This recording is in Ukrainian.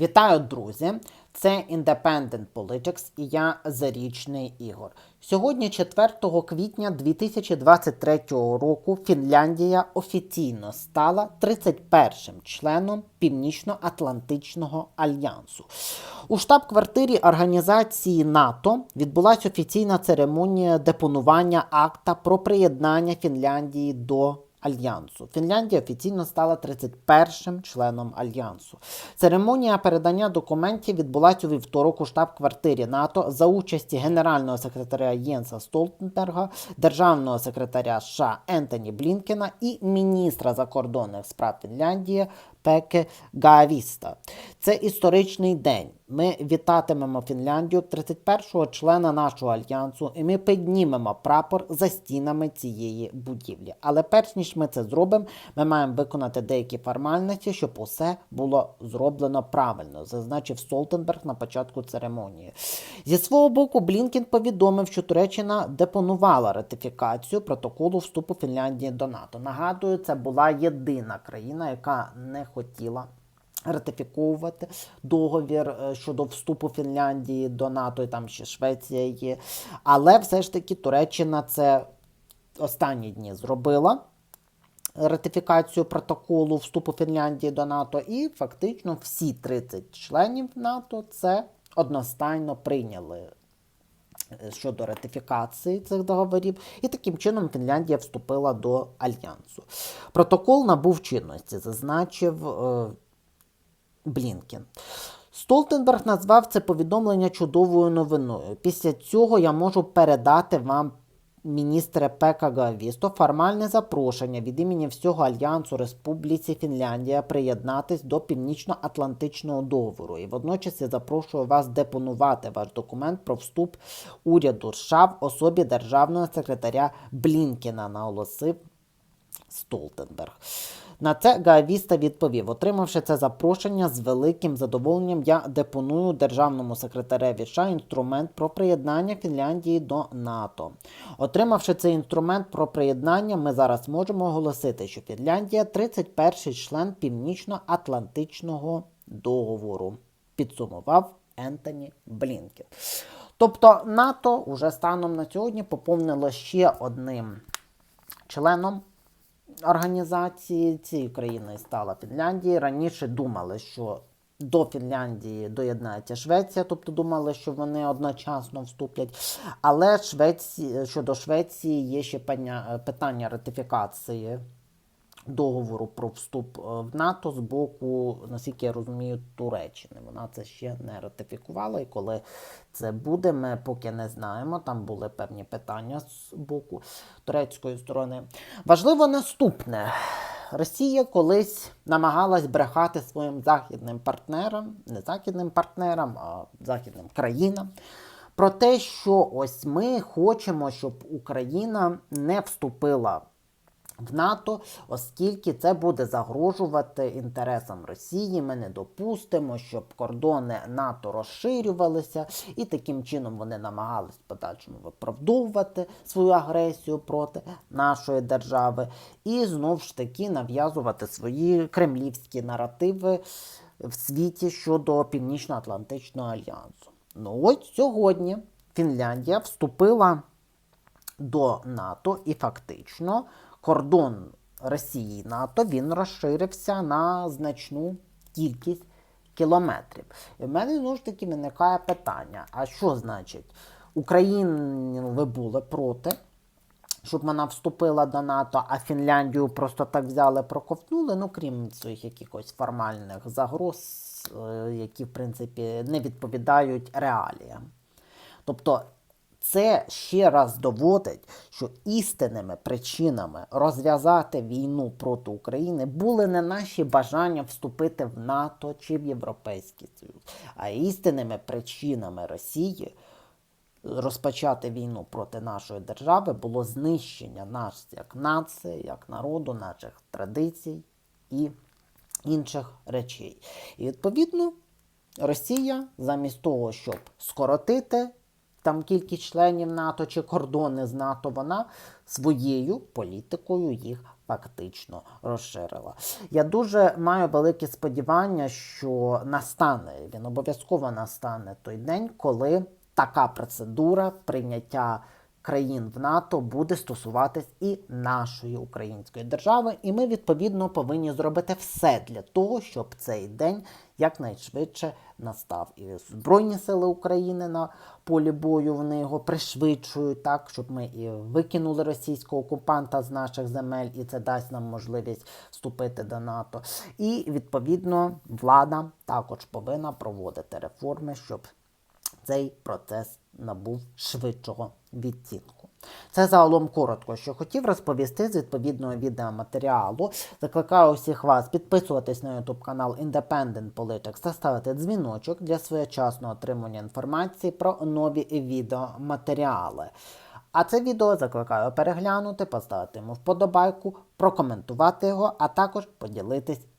Вітаю, друзі! Це Independent Politics і я Зарічний Ігор. Сьогодні, 4 квітня 2023 року, Фінляндія офіційно стала 31-м членом Північно-Атлантичного альянсу. У штаб-квартирі організації НАТО відбулася офіційна церемонія депонування акта про приєднання Фінляндії до Альянсу. Фінляндія офіційно стала 31-м членом альянсу. Церемонія передання документів відбулася у вівторок у штаб-квартирі НАТО за участі генерального секретаря Єнса Столтенберга, державного секретаря США Ентоні Блінкена і міністра закордонних справ Фінляндії Пеке Гаавіста. Це історичний день. Ми вітатимемо Фінляндію як 31-го члена нашого альянсу, і ми піднімемо прапор за стінами цієї будівлі. Але перш ніж ми це зробимо, ми маємо виконати деякі формальності, щоб усе було зроблено правильно, зазначив Столтенберг на початку церемонії. Зі свого боку, Блінкен повідомив, що Туреччина депонувала ратифікацію протоколу вступу Фінляндії до НАТО. Нагадую, це була єдина країна, яка не хотіла ратифіковувати договір е, щодо вступу Фінляндії до НАТО, і там ще Швеція є. Але все ж таки Туреччина це останні дні зробила ратифікацію протоколу вступу Фінляндії до НАТО, і фактично всі 30 членів НАТО це одностайно прийняли щодо ратифікації цих договорів, і таким чином Фінляндія вступила до альянсу. Протокол набув чинності, зазначив е, Блінкен. Столтенберг назвав це повідомлення чудовою новиною. Після цього я можу передати вам, міністре Пека Гавісто, формальне запрошення від імені всього Альянсу Республіці Фінляндія приєднатись до Північно-Атлантичного договору. І водночас я запрошую вас депонувати ваш документ про вступ уряду США в особі державного секретаря Блінкена, наголосив Столтенберг. На це Гаавіста відповів: отримавши це запрошення з великим задоволенням, я депоную державному секретареві США інструмент про приєднання Фінляндії до НАТО. Отримавши цей інструмент про приєднання, ми зараз можемо оголосити, що Фінляндія 31-й член Північно-Атлантичного договору. Підсумував Ентоні Блінкен. Тобто НАТО уже станом на сьогодні поповнило ще одним членом організації цією країною стала Фінляндія. Раніше думали, що до Фінляндії доєднається Швеція, тобто думали, що вони одночасно вступлять. Але Швеції, щодо Швеції є ще питання ратифікації договору про вступ е, в НАТО з боку, наскільки я розумію, Туреччини. Вона це ще не ратифікувала. І коли це буде, ми поки не знаємо. Там були певні питання з боку турецької сторони. Важливо наступне. Росія колись намагалась брехати своїм західним партнерам, не західним партнерам, а західним країнам. Про те, що ось ми хочемо, щоб Україна не вступила в НАТО, оскільки це буде загрожувати інтересам Росії. Ми не допустимо, щоб кордони НАТО розширювалися, і таким чином вони намагались в подальшому виправдовувати свою агресію проти нашої держави, і знову ж таки нав'язувати свої кремлівські наративи в світі щодо Північно-Атлантичного альянсу. Ну от сьогодні Фінляндія вступила до НАТО і фактично кордон Росії НАТО він розширився на значну кількість кілометрів. І в мене знову ж таки виникає питання: а що значить, Україну ви були проти? Щоб вона вступила до НАТО, а Фінляндію просто так взяли, проковтнули, ну крім своїх якихось формальних загроз, е, які, в принципі, не відповідають реаліям. Тобто це ще раз доводить, що істинними причинами розв'язати війну проти України були не наші бажання вступити в НАТО чи в Європейський Союз, а істинними причинами Росії розпочати війну проти нашої держави було знищення нас як нації, як народу, наших традицій і інших речей. І відповідно Росія замість того, щоб скоротити там кількість членів НАТО чи кордони з НАТО, вона своєю політикою їх фактично розширила. Я дуже маю великі сподівання, що настане він обов'язково настане той день, коли така процедура прийняття країн в НАТО буде стосуватись і нашої української держави, і ми відповідно повинні зробити все для того, щоб цей день якнайшвидше настав. І Збройні сили України на полі бою вони його пришвидшують, так щоб ми і викинули російського окупанта з наших земель, і це дасть нам можливість вступити до НАТО. І відповідно влада також повинна проводити реформи, щоб цей процес набув швидшого відцінку. Це загалом коротко, що хотів розповісти з відповідного відеоматеріалу. Закликаю усіх вас підписуватись на YouTube канал Independent Politics та ставити дзвіночок для своєчасного отримання інформації про нові відеоматеріали. А це відео закликаю переглянути, поставити йому вподобайку, прокоментувати його, а також поділитись